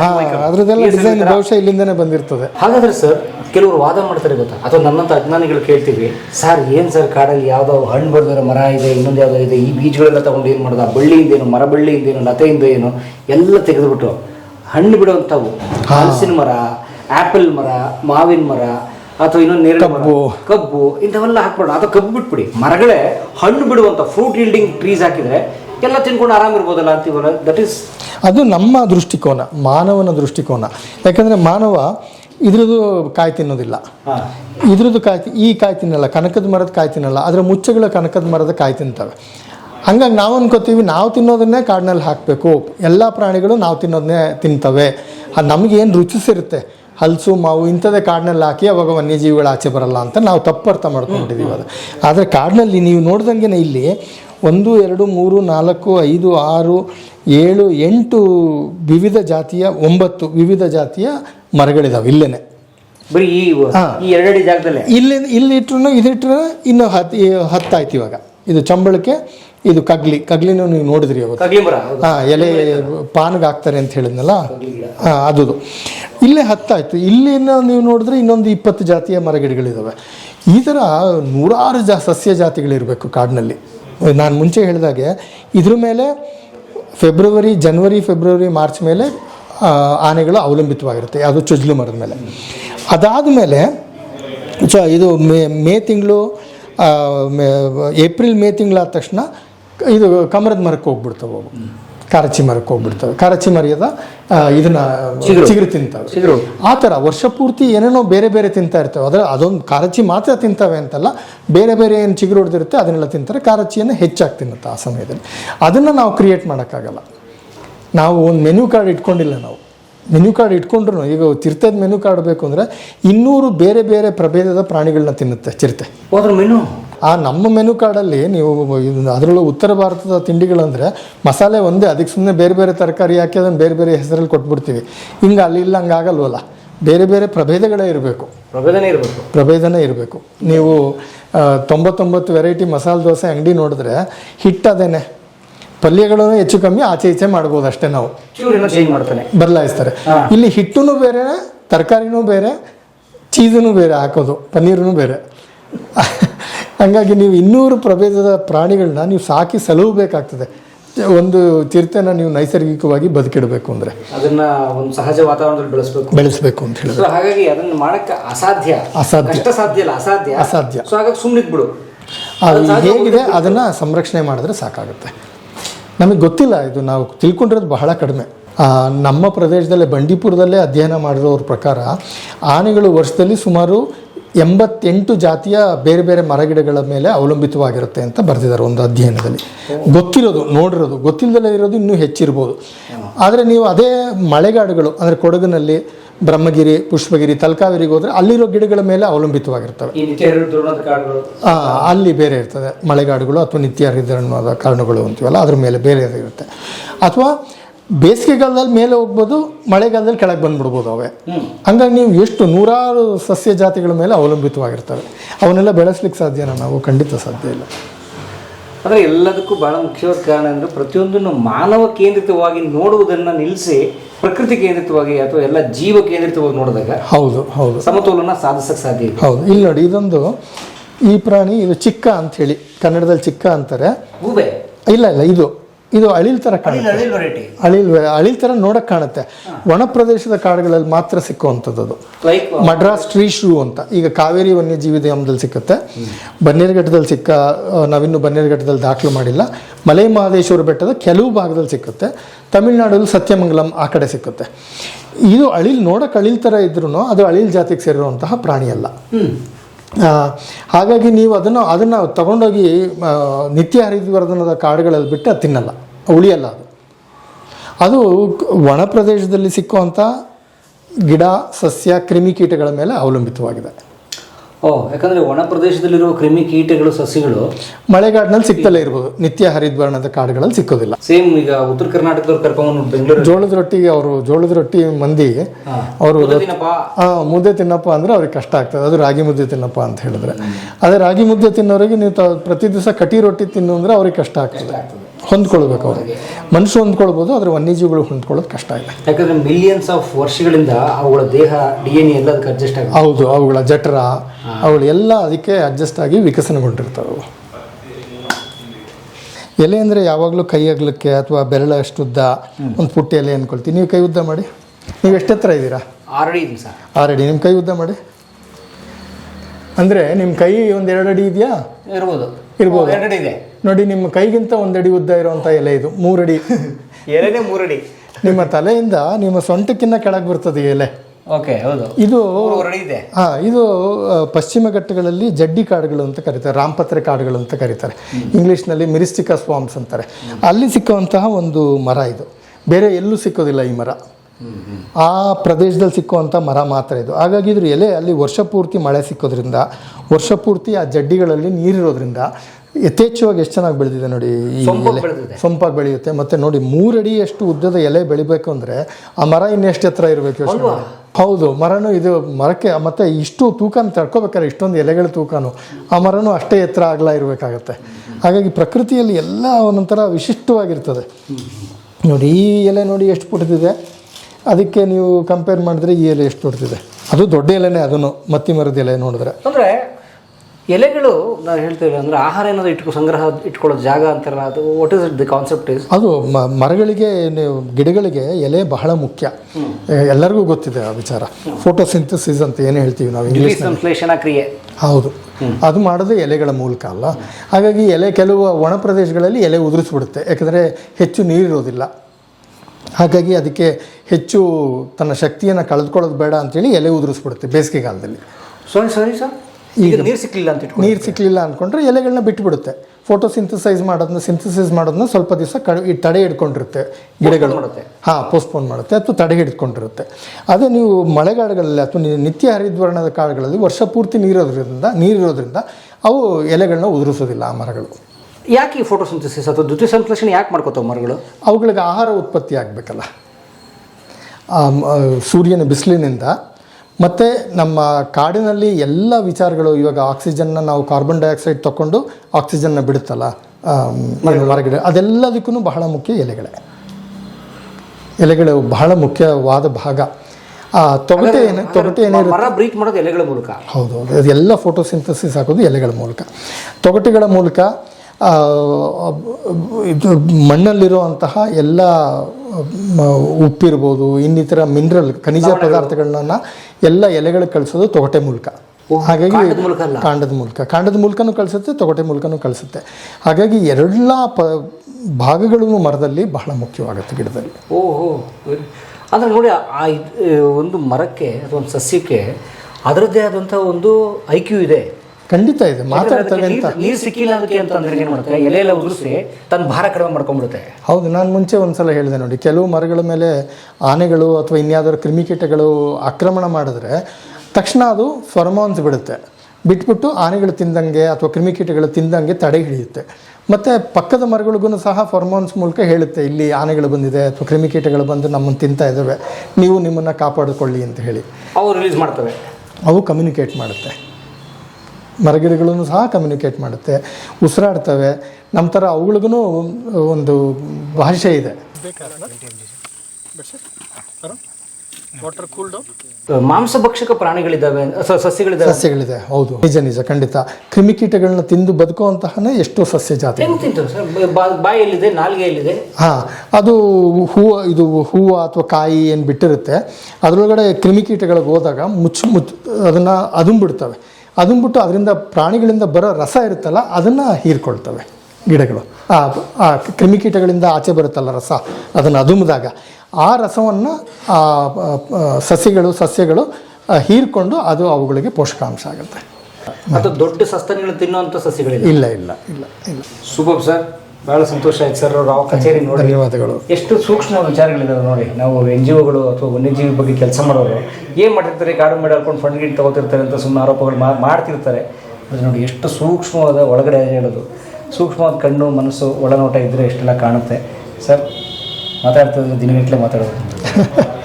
ಅದ್ರದ್ದೆಲ್ಲ ಡಿಸೈನ್ ಬಹುಶಃ ಇಲ್ಲಿಂದನೇ ಬಂದಿರ್ತದೆ. ಹಾಗಾದ್ರೆ ಸರ್ ಕೆಲವರು ವಾದ ಮಾಡ್ತಾರೆ ಗೊತ್ತಾ? ಅಥವಾ ನನ್ನಂತ ಅಜ್ಞಾನಿಗಳು ಕೇಳ್ತೀವಿ ಸರ್ ಏನ್ ಸರ್ ಕಾಡಲ್ಲಿ ಯಾವ್ದೋ ಹಣ್ಣು ಬರ್ದಿರೋ ಮರ ಇದೆ ಇನ್ನೊಂದು ಯಾವ್ದೋ ಇದೆ ಈ ಬೀಜಗಳೆಲ್ಲ ತಗೊಂಡು ಏನು ಮಾಡ್ದ? ಆ ಬಳ್ಳಿಯಿಂದ ಏನು ಮರ ಬಳ್ಳಿಯಿಂದ ಏನು ಲತೆಯಿಂದ ಏನು? ಎಲ್ಲ ತೆಗೆದುಬಿಟ್ಟು ಹಣ್ಣು ಬಿಡುವಂಥವು ಹಲಸಿನ ಮರ ಆಪಲ್ ಮರ ಮಾವಿನ ಮರ ಅಥವಾ ಇನ್ನೊಂದು ನೇರ ಕಬ್ಬು. ಕಬ್ಬು ಇಂಥವೆಲ್ಲ ಹಾಕ್ಬೇಡ ಅಥವಾ ಕಬ್ಬು ಬಿಟ್ಬಿಡಿ ಮರಗಳೇ ಹಣ್ಣು ಬಿಡುವಂಥ ಫ್ರೂಟ್ ಈಲ್ಡಿಂಗ್ ಟ್ರೀಸ್ ಹಾಕಿದ್ರೆ ಎಲ್ಲ ತಿನ್ಕೊಂಡು ಆರಾಮಿರ್ಬೋದಲ್ಲ ಅಂತೀವಲ್ಲ? ದಟ್ ಈಸ್ ಅದು ನಮ್ಮ ದೃಷ್ಟಿಕೋನ ಮಾನವನ ದೃಷ್ಟಿಕೋನ. ಯಾಕಂದರೆ ಮಾನವ ಇದ್ರದ್ದು ಕಾಯಿ ತಿನ್ನೋದಿಲ್ಲ. ಇದ್ರದ್ದು ಕಾಯಿ ಈ ಕಾಯಿ ತಿನ್ನಲ್ಲ ಕನಕದ ಮರದ ಕಾಯಿ ತಿನ್ನಲ್ಲ ಅದರ ಮುಚ್ಚಗಳ ಕನಕದ ಮರದ ಕಾಯಿ ತಿಂತವೆ. ಹಂಗಾಗಿ ನಾವು ಅನ್ಕೋತೀವಿ ನಾವು ತಿನ್ನೋದನ್ನೇ ಕಾಡಿನಲ್ಲಿ ಹಾಕಬೇಕು. ಎಲ್ಲ ಪ್ರಾಣಿಗಳು ನಾವು ತಿನ್ನೋದನ್ನೇ ತಿಂತವೆ. ಅದು ನಮಗೇನು ರುಚಿಸಿರುತ್ತೆ? ಹಲಸು ಮಾವು ಇಂಥದ್ದೇ ಕಾಡಿನಲ್ಲಿ ಹಾಕಿ ಅವಾಗ ವನ್ಯಜೀವಿಗಳು ಆಚೆ ಬರಲ್ಲ ಅಂತ ನಾವು ತಪ್ಪು ಅರ್ಥ ಮಾಡ್ಕೊಂಡಿದ್ದೀವಿ ಅದು. ಆದರೆ ಕಾಡಿನಲ್ಲಿ ನೀವು ನೋಡ್ದಂಗೆ ಇಲ್ಲಿ ಒಂದು ಎರಡು ಮೂರು ನಾಲ್ಕು ಐದು ಆರು ಏಳು ಎಂಟು ವಿವಿಧ ಜಾತಿಯ ಒಂಬತ್ತು ವಿವಿಧ ಜಾತಿಯ ಮರಗಳಿದಾವೆ ಇಲ್ಲೇನೆ. ಬರೀ ಈ. ಈ ಜಾಗದಲ್ಲೇ? ಇಲ್ಲಿ ಇಲ್ಲಿ ಇಟ್ರು ಇದಿಟ್ರೆ ಇನ್ನು ಹತ್ತು ಹತ್ತಾಯ್ತು ಇವಾಗ. ಇದು ಚಂಬಳಕ್ಕೆ ಇದು ಕಗ್ಲಿ. ಕಗ್ಲಿನ ನೀವು ನೋಡಿದ್ರಿ ಹೌದು. ಹಾಂ ಎಲೆ ಪಾನ್ಗೆ ಹಾಕ್ತಾರೆ ಅಂತ ಹೇಳಿದ್ನಲ್ಲ? ಹಾಂ ಅದು ಇಲ್ಲೇ ಹತ್ತಾಯ್ತು. ಇಲ್ಲಿನ ನೀವು ನೋಡಿದ್ರೆ ಇನ್ನೊಂದು ಇಪ್ಪತ್ತು ಜಾತಿಯ ಮರಗಿಡಗಳಿದ್ದಾವೆ ಈ ಥರ ನೂರಾರು ಜಾ ಸಸ್ಯ ಜಾತಿಗಳಿರಬೇಕು ಕಾಡಿನಲ್ಲಿ. ನಾನು ಮುಂಚೆ ಹೇಳಿದಾಗೆ, ಇದ್ರ ಮೇಲೆ ಫೆಬ್ರವರಿ, ಜನವರಿ, ಫೆಬ್ರವರಿ, ಮಾರ್ಚ್ ಮೇಲೆ ಆನೆಗಳು ಅವಲಂಬಿತವಾಗಿರುತ್ತೆ. ಅದು ಚುಜ್ಲು ಮರದ ಮೇಲೆ. ಅದಾದ ಮೇಲೆ, ಸೊ, ಇದು ಮೇ ಮೇ ತಿಂಗಳು ಏಪ್ರಿಲ್ ಮೇ ತಿಂಗಳಾದ ತಕ್ಷಣ ಇದು ಕಮರದ ಮರಕ್ಕೆ ಹೋಗ್ಬಿಡ್ತವೆ ಕಾರಚಿ ಮರಕ್ಕೆ ಹೋಗ್ಬಿಡ್ತವೆ. ಕಾರಚಿ ಮರಿಯದ ಇದನ್ನ ಚಿಗುರು. ತಿಂತಾವೆ. ಆ ಥರ ವರ್ಷ ಪೂರ್ತಿ ಏನೇನೋ ಬೇರೆ ಬೇರೆ ತಿಂತಾ ಇರ್ತವೆ. ಅದರ ಅದೊಂದು ಕಾರಚಿ ಮಾತ್ರ ತಿಂತಾವೆ ಅಂತಲ್ಲ ಬೇರೆ ಬೇರೆ ಏನು ಚಿಗುರು ಹೊಡೆದಿರುತ್ತೆ ಅದನ್ನೆಲ್ಲ ತಿಂತಾರೆ. ಕಾರಚಿಯನ್ನು ಹೆಚ್ಚಾಗಿ ತಿನ್ನುತ್ತೆ ಆ ಸಮಯದಲ್ಲಿ. ಅದನ್ನು ನಾವು ಕ್ರಿಯೇಟ್ ಮಾಡೋಕ್ಕಾಗಲ್ಲ. ನಾವು ಒಂದು ಮೆನ್ಯೂ ಕಾರ್ಡ್ ಇಟ್ಕೊಂಡಿಲ್ಲ ನಾವು. ಮೆನ್ಯೂ ಕಾರ್ಡ್ ಇಟ್ಕೊಂಡ್ರು ಈಗ ಚಿರತೆದ ಮೆನು ಕಾರ್ಡ್ ಬೇಕು ಅಂದರೆ ಇನ್ನೂರು ಬೇರೆ ಬೇರೆ ಪ್ರಭೇದದ ಪ್ರಾಣಿಗಳನ್ನ ತಿನ್ನುತ್ತೆ ಚಿರತೆ. ಹೋದ್ರ ಮೆನು ಆ ನಮ್ಮ ಮೆನು ಕಾರ್ಡಲ್ಲಿ ನೀವು ಅದರಲ್ಲೂ ಉತ್ತರ ಭಾರತದ ತಿಂಡಿಗಳಂದ್ರೆ ಮಸಾಲೆ ಒಂದೇ ಅದಕ್ಕೆ ಸುಮ್ಮನೆ ಬೇರೆ ಬೇರೆ ತರಕಾರಿ ಹಾಕಿ ಅದನ್ನು ಬೇರೆ ಬೇರೆ ಹೆಸರಲ್ಲಿ ಕೊಟ್ಬಿಡ್ತೀವಿ. ಹಿಂಗೆ ಅಲ್ಲಿ ಇಲ್ಲ ಹಂಗೆ ಆಗಲ್ವಲ್ಲ? ಬೇರೆ ಬೇರೆ ಪ್ರಭೇದಗಳೇ ಇರಬೇಕು. ಪ್ರಭೇದನೇ ಇರಬೇಕು. ಪ್ರಭೇದನೇ ಇರಬೇಕು. ನೀವು ತೊಂಬತ್ತೊಂಬತ್ತು ವೆರೈಟಿ ಮಸಾಲೆ ದೋಸೆ ಅಂಗಡಿ ನೋಡಿದ್ರೆ ಹಿಟ್ಟು ಅದೇನೆ. ಪಲ್ಯಗಳು ಹೆಚ್ಚು ಕಮ್ಮಿ ಆಚೆ ಈಚೆ ಮಾಡ್ಬೋದು ಅಷ್ಟೇ ನಾವು. ಚೇಂಜ್ ಮಾಡ್ತಾನೆ. ಬದಲಾಯಿಸ್ತಾರೆ ಇಲ್ಲಿ ಹಿಟ್ಟುನು ಬೇರೆ ತರಕಾರಿನೂ ಬೇರೆ ಚೀಸೂ ಬೇರೆ ಹಾಕೋದು ಪನ್ನೀರೂ ಬೇರೆ. ಹಂಗಾಗಿ ನೀವು ಇನ್ನೂರು ಪ್ರಭೇದದ ಪ್ರಾಣಿಗಳನ್ನ ನೀವು ಸಾಕಿ ಸಲುಹಬೇಕಾಗ್ತದೆ ಒಂದು ಚಿರತೆನ ನೀವು ನೈಸರ್ಗಿಕವಾಗಿ ಬದುಕಿಡಬೇಕು ಅಂದರೆ. ಅದನ್ನ ಒಂದು ಸಹಜ ವಾತಾವರಣದಲ್ಲಿ ಬೆಳೆಸಬೇಕು. ಬೆಳೆಸಬೇಕು ಅಂತ ಹೇಳಿದ್ರೆ. ಹಾಗಾಗಿ ಅದನ್ನ ಮಾಡಕ್ಕೆ ಅಸಾಧ್ಯ. ಅಸಾಧ್ಯ. ಸಾಧ್ಯ ಇಲ್ಲ ಅಸಾಧ್ಯ. ಅಸಾಧ್ಯ. ಸೊ ಹಾಗಾಗಿ ಸುಮ್ಮನೆ ಬಿಡು ಅದು ಹೇಗಿದೆ ಅದನ್ನ ಸಂರಕ್ಷಣೆ ಮಾಡಿದ್ರೆ ಸಾಕಾಗುತ್ತೆ. ನಮಗೆ ಗೊತ್ತಿಲ್ಲ ಇದು ನಾವು ತಿಳ್ಕೊಂಡಿರೋದು ಬಹಳ ಕಡಿಮೆ. ನಮ್ಮ ಪ್ರದೇಶದಲ್ಲೇ ಬಂಡೀಪುರದಲ್ಲೇ ಅಧ್ಯಯನ ಮಾಡಿರೋರ ಪ್ರಕಾರ ಆನೆಗಳು ವರ್ಷದಲ್ಲಿ ಸುಮಾರು ಎಂಬತ್ತೆಂಟು ಜಾತಿಯ ಬೇರೆ ಬೇರೆ ಮರಗಿಡಗಳ ಮೇಲೆ ಅವಲಂಬಿತವಾಗಿರುತ್ತೆ ಅಂತ ಬರೆದಿದ್ದಾರೆ ಒಂದು ಅಧ್ಯಯನದಲ್ಲಿ. ಗೊತ್ತಿರೋದು ನೋಡಿರೋದು ಗೊತ್ತಿಲ್ಲದಲ್ಲೇ ಇರೋದು ಇನ್ನೂ ಹೆಚ್ಚಿರ್ಬೋದು. ಆದರೆ ನೀವು ಅದೇ ಮಳೆಗಾಡುಗಳು ಅಂದರೆ ಕೊಡಗಿನಲ್ಲಿ ಬ್ರಹ್ಮಗಿರಿ ಪುಷ್ಪಗಿರಿ ತಲಕಾವೇರಿಗೆ ಹೋದರೆ ಅಲ್ಲಿರೋ ಗಿಡಗಳ ಮೇಲೆ ಅವಲಂಬಿತವಾಗಿರ್ತವೆ. ಅಲ್ಲಿ ಬೇರೆ ಇರ್ತದೆ. ಮಳೆಗಾಡುಗಳು ಅಥವಾ ನಿತ್ಯ ಹರಿದ್ರಣವಾದ ಕಾರಣಗಳು ಅಂತೀವಲ್ಲ ಅದ್ರ ಮೇಲೆ ಬೇರೆ ಇರುತ್ತೆ. ಅಥವಾ ಬೇಸಿಗೆಗಾಲದಲ್ಲಿ ಮೇಲೆ ಹೋಗ್ಬೋದು ಮಳೆಗಾಲದಲ್ಲಿ ಕೆಳಗೆ ಬಂದ್ಬಿಡ್ಬೋದು ಅವೇ. ಹಂಗಾಗಿ ನೀವು ಎಷ್ಟು ನೂರಾರು ಸಸ್ಯ ಜಾತಿಗಳ ಮೇಲೆ ಅವಲಂಬಿತವಾಗಿರ್ತವೆ. ಅವನ್ನೆಲ್ಲ ಬೆಳೆಸ್ಲಿಕ್ಕೆ ಸಾಧ್ಯನಾ ನಾವು? ಖಂಡಿತ ಸಾಧ್ಯ ಇಲ್ಲ. ಅಂದ್ರೆ ಎಲ್ಲದಕ್ಕೂ ಬಹಳ ಮುಖ್ಯವಾದ ಕಾರಣ ಅಂದರೆ ಪ್ರತಿಯೊಂದನ್ನು ಮಾನವ ಕೇಂದ್ರಿತವಾಗಿ ನೋಡುವುದನ್ನು ನಿಲ್ಲಿಸಿ ಪ್ರಕೃತಿ ಕೇಂದ್ರಿತವಾಗಿ ಅಥವಾ ಎಲ್ಲ ಜೀವ ಕೇಂದ್ರಿತವಾಗಿ ನೋಡಿದಾಗ ಹೌದು ಹೌದು. ಸಮತೋಲನ ಸಾಧಿಸಕ್ಕೆ ಸಾಧ್ಯ ಇದೆ ಹೌದು. ಇಲ್ಲಿ ನೋಡಿ ಇದೊಂದು ಈ ಪ್ರಾಣಿ ಇದು ಚಿಕ್ಕ ಅಂತ ಹೇಳಿ ಕನ್ನಡದಲ್ಲಿ ಚಿಕ್ಕ ಅಂತಾರೆ. ಗೂಬೆ. ಇಲ್ಲ ಇಲ್ಲ ಇದು. ಇದು ಅಳಿಲ್ ಥರ ಕಾಣುತ್ತೆ. ಅಳಿಲ್ ಅಳಿಲ್ ಥರ ನೋಡಕ್ಕೆ ಕಾಣುತ್ತೆ. ಒಣ ಪ್ರದೇಶದ ಕಾಡುಗಳಲ್ಲಿ ಮಾತ್ರ ಸಿಕ್ಕುವಂಥದ್ದು ಅದು. ಲೈಕ್ ಮಡ್ರಾಸ್ ಟ್ರೀ ಶೂ ಅಂತ. ಈಗ ಕಾವೇರಿ ವನ್ಯಜೀವಿ ಧಾಮದಲ್ಲಿ ಸಿಕ್ಕುತ್ತೆ. ಬನ್ನೇರುಘಟ್ಟದಲ್ಲಿ ಸಿಕ್ಕ ನಾವಿನ್ನು ಬನ್ನೇರುಘಟ್ಟದಲ್ಲಿ ದಾಖಲು ಮಾಡಿಲ್ಲ. ಮಲೈ ಮಹದೇಶ್ವರ ಬೆಟ್ಟದ ಕೆಲವು ಭಾಗದಲ್ಲಿ ಸಿಕ್ಕುತ್ತೆ. ತಮಿಳುನಾಡಲ್ಲಿ ಸತ್ಯಮಂಗಲಂ ಆ ಕಡೆ ಸಿಕ್ಕುತ್ತೆ. ಇದು ಅಳಿಲ್ ನೋಡಕ್ಕೆ ಅಳಿಲ್ ಥರ ಇದ್ರೂ ಅದು ಅಳಿಲ್ ಜಾತಿಗೆ ಸೇರಿರುವಂತಹ ಪ್ರಾಣಿ ಅಲ್ಲ ಆ, ಹಾಗಾಗಿ ನೀವು ಅದನ್ನು ಅದನ್ನು ತಗೊಂಡೋಗಿ ನಿತ್ಯ ಹರಿದ್ವರ್ಧನದ ಕಾಡುಗಳಲ್ಲಿ ಬಿಟ್ಟು ಅದು ತಿನ್ನಲ್ಲ, ಉಳಿಯಲ್ಲ ಅದು. ಅದು ಒಣ ಪ್ರದೇಶದಲ್ಲಿ ಸಿಕ್ಕುವಂಥ ಗಿಡ, ಸಸ್ಯ ಕ್ರಿಮಿಕೀಟಗಳ ಮೇಲೆ ಅವಲಂಬಿತವಾಗಿದೆ. ಓ ಯಾಕಂದ್ರೆ ಒಣ ಪ್ರದೇಶದಲ್ಲಿರುವ ಕ್ರಿಮಿ ಕೀಟಗಳು ಸಸಿಗಳು ಮಳೆಗಾಡಿನಲ್ಲಿ ಸಿಗ್ತಲೇ ಇರ್ಬೋದು. ನಿತ್ಯ ಹರಿದ್ವರ್ಣದ ಕಾಡುಗಳಲ್ಲಿ ಸಿಕ್ಕೋದಿಲ್ಲ. ಸೇಮ್ ಈಗ ಉತ್ತರ ಕರ್ನಾಟಕದವ್ರು ಕರ್ಕೊಂಡು ಬೆಂಗಳೂರು ಜೋಳದ ರೊಟ್ಟಿಗೆ ಅವರು ಜೋಳದ ರೊಟ್ಟಿ ಮಂದಿ ಅವರು ಮುದ್ದೆ ತಿನ್ನಪ್ಪ. ಅಂದ್ರೆ ಅವ್ರಿಗೆ ಕಷ್ಟ ಆಗ್ತದೆ. ಅದು ರಾಗಿ ಮುದ್ದೆ ತಿನ್ನಪ್ಪ ಅಂತ ಹೇಳಿದ್ರೆ. ಅದೇ ರಾಗಿ ಮುದ್ದೆ ತಿನ್ನೋರಿಗೆ ನೀವು ಪ್ರತಿ ದಿವಸ ಕಟಿ ರೊಟ್ಟಿ ತಿನ್ನು ಅಂದ್ರೆ ಅವ್ರಿಗೆ ಕಷ್ಟ ಆಗ್ತದೆ. ಹೊಂದ್ಕೊಳ್ಬೇಕು ಅವ್ರಿಗೆ ಮನುಷ್ಯ ಹೊಂದ್ಕೊಳ್ಬೋದು ಆದರೆ ವನ್ಯಜೀವಿಗಳು ಹೊಂದ್ಕೊಳ್ಳೋದು ಕಷ್ಟ ಇದೆ ಯಾಕಂದ್ರೆ ಮಿಲಿಯನ್ಸ್ ಆಫ್ ವರ್ಷಗಳಿಂದ ಅವುಗಳ ದೇಹ ಡಿ ಎನ್ ಎಲ್ಲ ಅದಕ್ಕೆ ಅಡ್ಜಸ್ಟ್ ಆಗಿ ಹೌದು ಅವುಗಳ ಜಠರ ಅವುಗಳೆಲ್ಲ ಅದಕ್ಕೆ ಅಡ್ಜಸ್ಟ್ ಆಗಿ ವಿಕಸನಗೊಂಡಿರ್ತಾವೆ. ಅವು ಎಲೆ ಅಂದರೆ ಯಾವಾಗಲೂ ಕೈ ಅಗಲಕ್ಕೆ ಅಥವಾ ಬೆರಳ ಅಷ್ಟುದ್ದ ಒಂದು ಪುಟ್ಟಿ ಎಲೆ ಅಂದ್ಕೊಳ್ತೀನಿ ನೀವು ಕೈ ಉದ್ದ ಮಾಡಿ. ನೀವು ಎಷ್ಟೆತ್ರ ಇದ್ದೀರಾ? ಆರಡಿ ಇದೆ ಸರ್. ಆರಡಿ. ನಿಮ್ಮ ಕೈ ಉದ್ದ ಮಾಡಿ. ಅಂದರೆ ನಿಮ್ಮ ಕೈ ಒಂದು ಎರಡು ಅಡಿ ಇದೆಯಾ? ಇರ್ಬೋದು. ಇರ್ಬೋದು. ಎರಡಡಿ ಇದೆ. ನೋಡಿ ನಿಮ್ಮ ಕೈಗಿಂತ ಒಂದಡಿ ಉದ್ದ ಇರುವಂಥ ಎಲೆ ಇದು ಮೂರಡಿ. ಎರಡೇ ಮೂರಡಿ. ನಿಮ್ಮ ತಲೆಯಿಂದ ನಿಮ್ಮ ಸೊಂಟಕ್ಕಿಂತ ಕೆಳಗೆ ಬರ್ತದೆ ಈ ಎಲೆ. ಓಕೆ ಹೌದು. ಇದು ಇದೆ. ಹಾ ಇದು ಪಶ್ಚಿಮ ಘಟ್ಟಗಳಲ್ಲಿ ಜಡ್ಡಿ ಕಾಡುಗಳು ಅಂತ ಕರೀತಾರೆ ರಾಮಪತ್ರೆ ಕಾಡುಗಳು ಅಂತ ಕರೀತಾರೆ. ಇಂಗ್ಲೀಷ್ನಲ್ಲಿ ಮಿರಿಸ್ಟಿಕಾ ಸ್ವಾಮ್ಸ್ ಅಂತಾರೆ. ಅಲ್ಲಿ ಸಿಕ್ಕುವಂತಹ ಒಂದು ಮರ ಇದು. ಬೇರೆ ಎಲ್ಲೂ ಸಿಕ್ಕೋದಿಲ್ಲ ಈ ಮರ. ಆ ಪ್ರದೇಶದಲ್ಲಿ ಸಿಕ್ಕುವಂಥ ಮರ ಮಾತ್ರ ಇದು. ಹಾಗಾಗಿ ಇದ್ರ ಎಲೆ ಅಲ್ಲಿ ವರ್ಷ ಪೂರ್ತಿ ಮಳೆ ಸಿಕ್ಕೋದ್ರಿಂದ ವರ್ಷ ಪೂರ್ತಿ ಆ ಜಡ್ಡಿಗಳಲ್ಲಿ ನೀರಿರೋದ್ರಿಂದ ಯಥೇಚ್ಛವಾಗಿ ಎಷ್ಟು ಚೆನ್ನಾಗಿ ಬೆಳೆದಿದೆ ನೋಡಿ ಈ ಎಲೆ. ಸೊಂಪಾಗಿ ಬೆಳೆಯುತ್ತೆ. ಮತ್ತೆ ನೋಡಿ ಮೂರಡಿಯಷ್ಟು ಉದ್ದದ ಎಲೆ ಬೆಳಿಬೇಕು ಅಂದರೆ ಆ ಮರ ಇನ್ನೆಷ್ಟು ಎತ್ತರ ಇರಬೇಕು ಯೋಚನೆ ಮಾಡಿ. ಹೌದು ಮರನು ಇದು ಮರಕ್ಕೆ ಮತ್ತೆ ಇಷ್ಟು ತೂಕನ ತಡ್ಕೋಬೇಕಾದ್ರೆ ಇಷ್ಟೊಂದು ಎಲೆಗಳ ತೂಕನು ಆ ಮರನು ಅಷ್ಟೇ ಎತ್ತರ ಆಗಲ ಇರಬೇಕಾಗತ್ತೆ. ಹಾಗಾಗಿ ಪ್ರಕೃತಿಯಲ್ಲಿ ಎಲ್ಲ ಒಂದೊಂಥರ ವಿಶಿಷ್ಟವಾಗಿರ್ತದೆ. ನೋಡಿ ಈ ಎಲೆ ನೋಡಿ ಎಷ್ಟು ಪುಟ್ಟದಿದೆ ಅದಕ್ಕೆ ನೀವು ಕಂಪೇರ್ ಮಾಡಿದ್ರೆ ಈ ಎಲೆ ಎಷ್ಟು ದೊಡ್ಡದಿದೆ? ಅದು ದೊಡ್ಡ ಎಲೆನೇ ಅದನ್ನು ಮತ್ತಿ ಮರದ ಎಲೆ ನೋಡಿದ್ರೆ. ಅಂದ್ರೆ ಎಲೆಗಳು ನಾವು ಹೇಳ್ತೇವೆ ಅಂದ್ರೆ ಆಹಾರ ಏನಾದ್ರು ಇಟ್ಕೊ ಸಂಗ್ರಹ ಇಟ್ಕೊಳ್ಳೋ ಜಾಗ ಅಂತಾರಲ್ಲ ಅದು what is the concept is ಅದು ಮರಗಳಿಗೆ ನೀವು ಗಿಡಗಳಿಗೆ ಎಲೆ ಬಹಳ ಮುಖ್ಯ. ಎಲ್ಲರಿಗೂ ಗೊತ್ತಿದೆ ಆ ವಿಚಾರ. ಫೋಟೋಸಿಂಥಸಿಸ್ ಅಂತ ಏನು ಹೇಳ್ತೀವಿ ನಾವು ಇಂಗ್ಲೀಷ್ ಸಂಶ್ಲೇಷಣಾ ಕ್ರಿಯೆ. ಹೌದು. ಅದು ಮಾಡೋದು ಎಲೆಗಳ ಮೂಲಕ ಅಲ್ಲ. ಹಾಗಾಗಿ ಎಲೆ ಕೆಲವು ಒಣ ಪ್ರದೇಶಗಳಲ್ಲಿ ಎಲೆ ಉದುರಿಸ್ಬಿಡುತ್ತೆ. ಯಾಕಂದರೆ ಹೆಚ್ಚು ನೀರಿರೋದಿಲ್ಲ. ಹಾಗಾಗಿ ಅದಕ್ಕೆ ಹೆಚ್ಚು ತನ್ನ ಶಕ್ತಿಯನ್ನು ಕಳೆದುಕೊಳ್ಳೋದು ಬೇಡ ಅಂತೇಳಿ ಎಲೆ ಉದುರಿಸ್ಬಿಡುತ್ತೆ ಬೇಸಿಗೆಗಾಲದಲ್ಲಿ. ಸರಿ ಸರಿ ಸರ್ ಈಗ ನೀರು ಸಿಕ್ಕಲಿಲ್ಲ ಅಂತ ಇಟ್ಕೊಂಡು ನೀರು ಸಿಕ್ಕಲಿಲ್ಲ ಅಂದ್ಕೊಂಡ್ರೆ ಎಲೆಗಳನ್ನ ಬಿಟ್ಟುಬಿಡುತ್ತೆ ಫೋಟೋ ಸಿಂಥಸೈಸ್ ಮಾಡೋದನ್ನ ಸಿಂಥಸೈಸ್ ಮಾಡೋದನ್ನ ಸ್ವಲ್ಪ ದಿವಸ ಕಡೆ ತಡೆ ಹಿಡ್ಕೊಂಡಿರುತ್ತೆ ಗಿಡಗಳು. ಮಾಡುತ್ತೆ. ಹಾಂ ಪೋಸ್ಟ್ಪೋನ್ ಮಾಡುತ್ತೆ ಅಥವಾ ತಡೆ ಹಿಡ್ಕೊಂಡಿರುತ್ತೆ. ಅದೇ ನೀವು ಮಳೆಗಾಲಗಳಲ್ಲಿ ಅಥವಾ ನಿತ್ಯ ಹರಿದ್ವರ್ಣದ ಕಾಳುಗಳಲ್ಲಿ ವರ್ಷ ಪೂರ್ತಿ ನೀರೋದ್ರಿಂದ ನೀರಿರೋದ್ರಿಂದ ಅವು ಎಲೆಗಳನ್ನ ಉದುರಿಸೋದಿಲ್ಲ ಆ ಮರಗಳು. ಯಾಕೆ ಈ ಫೋಟೋಸಿಂಥಸಿಸ್ ಅಥವಾ ದ್ಯುತಿ ಸಂಶ್ಲೇಷಣೆ ಯಾಕೆ ಮಾಡ್ಕೋತಾವೆ ಮರಗಳು? ಅವುಗಳಿಗೆ ಆಹಾರ ಉತ್ಪತ್ತಿ ಆಗಬೇಕಲ್ಲ. ಸೂರ್ಯನ ಬಿಸಿಲಿನಿಂದ. ಮತ್ತು ನಮ್ಮ ಕಾಡಿನಲ್ಲಿ ಎಲ್ಲ ವಿಚಾರಗಳು ಇವಾಗ ಆಕ್ಸಿಜನ್ನ ನಾವು ಕಾರ್ಬನ್ ಡೈಆಕ್ಸೈಡ್ ತಗೊಂಡು ಆಕ್ಸಿಜನ್ನ ಬಿಡುತ್ತಲ್ಲ ಮರಗಿಡ ಅದೆಲ್ಲದಕ್ಕೂ ಬಹಳ ಮುಖ್ಯ ಎಲೆಗಳೇ. ಎಲೆಗಳು ಬಹಳ ಮುಖ್ಯವಾದ ಭಾಗ. ಆ ತೊಗಟೆ ಏನು ತೊಗಟೆ ಬ್ರೀಚ್ ಮಾಡೋದು ಎಲೆಗಳ ಮೂಲಕ. ಹೌದು ಹೌದು. ಅದೆಲ್ಲ ಫೋಟೋಸಿಂಥಸಿಸ್ ಹಾಕೋದು ಎಲೆಗಳ ಮೂಲಕ. ತೊಗಟೆಗಳ ಮೂಲಕ ಇದು ಮಣ್ಣಲ್ಲಿರುವಂತಹ ಎಲ್ಲ ಉಪ್ಪಿರ್ಬೋದು ಇನ್ನಿತರ ಮಿನರಲ್ ಖನಿಜ ಪದಾರ್ಥಗಳನ್ನ ಎಲ್ಲ ಎಲೆಗಳಿಗೆ ಕಳಿಸೋದು ತೊಗಟೆ ಮೂಲಕ. ಹಾಗಾಗಿ ಕಾಂಡದ ಮೂಲಕ ಕಾಂಡದ ಮೂಲಕ. ಕಾಂಡದ ಮೂಲಕನೂ ಕಳಿಸುತ್ತೆ ತೊಗಟೆ ಮೂಲಕನೂ ಕಳಿಸುತ್ತೆ. ಹಾಗಾಗಿ ಎಲ್ಲ ಪ ಭಾಗಗಳು ಮರದಲ್ಲಿ ಬಹಳ ಮುಖ್ಯವಾಗುತ್ತೆ ಗಿಡದಲ್ಲಿ. ಓಹೋ ಅಂದರೆ ನೋಡಿ ಆ ಒಂದು ಮರಕ್ಕೆ ಅಥವಾ ಒಂದು ಸಸ್ಯಕ್ಕೆ ಅದರದ್ದೇ ಆದಂಥ ಒಂದು ಐ ಕ್ಯೂ ಇದೆ. ಖಂಡಿತ ಇದೆ. ಮಾತಾಡ್ತವೆ ಅಂತ. ನೀರು ಸಿಕ್ಕಿಲ್ಲ ಅದಕ್ಕೆ ಅಂತಂದ್ರೆ ಏನು ಮಾಡುತ್ತೆ ಎಲೆ ಎಲ್ಲ ಉದುರಿಸಿ ತನ್ನ ಭಾರ ಕಡಿಮೆ ಮಾಡ್ಕೊಂಡ್ಬಿಡುತ್ತೆ. ಹೌದು ನಾನು ಮುಂಚೆ ಒಂದ್ಸಲ ಹೇಳಿದೆ ನೋಡಿ ಕೆಲವು ಮರಗಳ ಮೇಲೆ ಆನೆಗಳು ಅಥವಾ ಇನ್ಯಾವುದಾದ್ರು ಕ್ರಿಮಿಕೀಟಗಳು ಆಕ್ರಮಣ ಮಾಡಿದ್ರೆ ತಕ್ಷಣ ಅದು ಫರ್ಮಾನ್ಸ್ ಬಿಡುತ್ತೆ. ಬಿಟ್ಬಿಟ್ಟು ಆನೆಗಳು ತಿಂದಂಗೆ ಅಥವಾ ಕ್ರಿಮಿಕೀಟಗಳು ತಿಂದಂಗೆ ತಡೆ ಹಿಡಿಯುತ್ತೆ. ಮತ್ತು ಪಕ್ಕದ ಮರಗಳಿಗೂ ಸಹ ಫಾರ್ಮೋನ್ಸ್ ಮೂಲಕ ಹೇಳುತ್ತೆ ಇಲ್ಲಿ ಆನೆಗಳು ಬಂದಿದೆ ಅಥವಾ ಕ್ರಿಮಿಕೀಟಗಳು ಬಂದು ನಮ್ಮನ್ನು ತಿಂತಾ ಇದ್ದಾವೆ ನೀವು ನಿಮ್ಮನ್ನು ಕಾಪಾಡಿಕೊಳ್ಳಿ ಅಂತ ಹೇಳಿ. ಅವು ರಿಲೀಸ್ ಮಾಡ್ತವೆ. ಅವು ಕಮ್ಯುನಿಕೇಟ್ ಮಾಡುತ್ತೆ. ಮರಗಿಡಗಳನ್ನು ಸಹ ಕಮ್ಯುನಿಕೇಟ್ ಮಾಡುತ್ತೆ. ಉಸಿರಾಡ್ತವೆ. ನಮ್ಮ ಥರ ಅವುಗಳಿಗೂ ಒಂದು ಭಾಷೆ ಇದೆ. ಮಾಂಸ ಭಕ್ಷಕ ಪ್ರಾಣಿಗಳಿದ್ದಾವೆ ಸಸ್ಯಗಳಿದ್ದಾವೆ. ಸಸ್ಯಗಳಿದೆ. ಹೌದು. ನಿಜ ನಿಜ ಖಂಡಿತ. ಕ್ರಿಮಿಕೀಟಗಳನ್ನ ತಿಂದು ಬದುಕುವಂತಹ ಎಷ್ಟೋ ಸಸ್ಯ ಜಾತಿ ಬಾಯಲ್ಲಿದೆ ನಾಲ್ಗೆಯಲ್ಲಿದೆ ಹಾಂ ಅದು ಹೂವು ಇದು ಹೂವು ಅಥವಾ ಕಾಯಿ ಏನು ಬಿಟ್ಟಿರುತ್ತೆ ಅದರೊಳಗಡೆ ಕ್ರಿಮಿಕೀಟಗಳಿಗೆ ಹೋದಾಗ ಮುಚ್ಚು ಮುಚ್ಚು ಅದನ್ನು ಅದುಂಬಿಡ್ತವೆ. ಅದುಂಬಿಟ್ಟು ಅದರಿಂದ ಪ್ರಾಣಿಗಳಿಂದ ಬರೋ ರಸ ಇರುತ್ತಲ್ಲ ಅದನ್ನು ಹೀರ್ಕೊಳ್ತವೆ ಗಿಡಗಳು. ಆ ಆ ಕ್ರಿಮಿಕೀಟಗಳಿಂದ ಆಚೆ ಬರುತ್ತಲ್ಲ ರಸ ಅದನ್ನು ಅದುಮಿದಾಗ. ಆ ರಸವನ್ನು ಆ ಸಸಿಗಳು ಸಸ್ಯಗಳು ಹೀರ್ಕೊಂಡು ಅದು ಅವುಗಳಿಗೆ ಪೋಷಕಾಂಶ ಆಗುತ್ತೆ. ಅದು ದೊಡ್ಡ ಸಸ್ತನಿಗಳು ತಿನ್ನುವಂಥ ಸಸ್ಯಗಳಿಲ್ಲ ಇಲ್ಲ ಇಲ್ಲ ಇಲ್ಲ ಇಲ್ಲ. Super sir. ಬಹಳ ಸಂತೋಷ ಆಯ್ತು ಸರ್. ರಾವ್ ಕಚೇರಿ ನೋಡಿ ಧನ್ಯವಾದಗಳು. ಎಷ್ಟು ಸೂಕ್ಷ್ಮ ವಿಚಾರಗಳಿದಾವೆ ನೋಡಿ. ನಾವು ಎನ್ ಜಿ ಒಗಳು ಅಥವಾ ವನ್ಯಜೀವಿ ಬಗ್ಗೆ ಕೆಲಸ ಮಾಡೋರು ಏನು ಮಾಡಿರ್ತಾರೆ ಕಾಡು ಮೇಡ ಹಾಕೊಂಡು ಫಂಡ್ ಗಿಂಡ್ ತಗೋತಿರ್ತಾರೆ ಅಂತ ಸುಮ್ಮನೆ ಆರೋಪಗಳು ಮಾಡ್ತಿರ್ತಾರೆ. ಅದು ನೋಡಿ ಎಷ್ಟು ಸೂಕ್ಷ್ಮವಾದ ಒಳಗಡೆ ಹೇಳೋದು. ಸೂಕ್ಷ್ಮವಾದ ಕಣ್ಣು ಮನಸ್ಸು ಒಳನೋಟ ಇದ್ದರೆ ಎಷ್ಟೆಲ್ಲ ಕಾಣುತ್ತೆ. ಸರ್ ಮಾತಾಡ್ತಿದ್ರೆ ದಿನಗಟ್ಟಲೆ ಮಾತಾಡೋದು.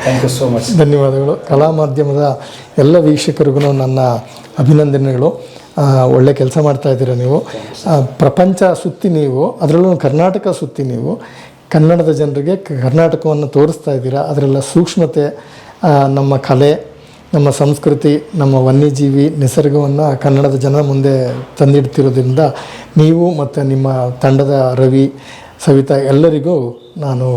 ಥ್ಯಾಂಕ್ ಯು ಸೋ ಮಚ್ ಧನ್ಯವಾದಗಳು. ಕಲಾ ಮಾಧ್ಯಮದ ಎಲ್ಲ ವೀಕ್ಷಕರಿಗೂ ನನ್ನ ಅಭಿನಂದನೆಗಳು. ಒಳ್ಳೆ ಕೆಲಸ ಮಾಡ್ತಾ ಇದ್ದೀರ ನೀವು? ಪ್ರಪಂಚ ಸುತ್ತಿ ನೀವು, ಅದರಲ್ಲೂ ಕರ್ನಾಟಕ ಸುತ್ತಿ ನೀವು, ಕನ್ನಡದ ಜನರಿಗೆ ಕರ್ನಾಟಕವನ್ನು ತೋರಿಸ್ತಾ ಇದ್ದೀರಾ, ಅದರೆಲ್ಲ ಸೂಕ್ಷ್ಮತೆ ನಮ್ಮ ಕಲೆ, ನಮ್ಮ ಸಂಸ್ಕೃತಿ, ನಮ್ಮ ವನ್ಯಜೀವಿ ನಿಸರ್ಗವನ್ನು ಕನ್ನಡದ ಜನ ಮುಂದೆ ತಂದಿಡ್ತಿರೋದ್ರಿಂದ ನೀವು ಮತ್ತು ನಿಮ್ಮ ತಂಡದ ರವಿ, ಸವಿತಾ ಎಲ್ಲರಿಗೂ ನಾನು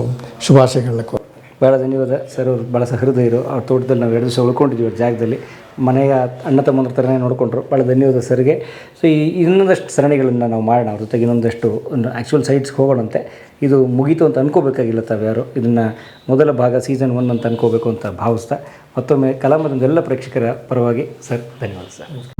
ಶುಭಾಶಯಗಳನ್ನ ಭಾಳ ಧನ್ಯವಾದ ಸರ್ ಅವ್ರು ಭಾಳ ಸಹೃದಯರು. ಅವ್ರ ತೋಟದಲ್ಲಿ ನಾವು ಎರಡು ದಿವಸ ಉಳ್ಕೊಂಡಿದ್ದೀವಿ ಅವ್ರ ಜಾಗದಲ್ಲಿ. ಮನೆಯ ಅಣ್ಣ ತಮ್ಮಂದ್ರ ಥರನೇ ನೋಡಿಕೊಂಡ್ರು. ಭಾಳ ಧನ್ಯವಾದ ಸರ್ಗೆ ಸೊ ಈ ಇನ್ನೊಂದಷ್ಟು ಸರಣಿಗಳನ್ನು ನಾವು ಮಾಡೋಣ. ಅವ್ರ ಜೊತೆಗೆ ಇನ್ನೊಂದಷ್ಟು ಒಂದು ಆ್ಯಕ್ಚುಯಲ್ ಸೈಟ್ಸ್ಗೆ ಹೋಗೋಣಂತೆ. ಇದು ಮುಗೀತು ಅಂತ ಅನ್ಕೋಬೇಕಾಗಿಲ್ಲ ತಾವ್ಯಾರು ಇದನ್ನು ಮೊದಲ ಭಾಗ ಸೀಸನ್ ಒನ್ ಅಂತ ಅನ್ಕೋಬೇಕು ಅಂತ ಭಾವಿಸ್ತಾ. ಮತ್ತೊಮ್ಮೆ ಕಲಾಮದೊಂದೆಲ್ಲ ಪ್ರೇಕ್ಷಕರ ಪರವಾಗಿ ಸರ್ ಧನ್ಯವಾದ ಸರ್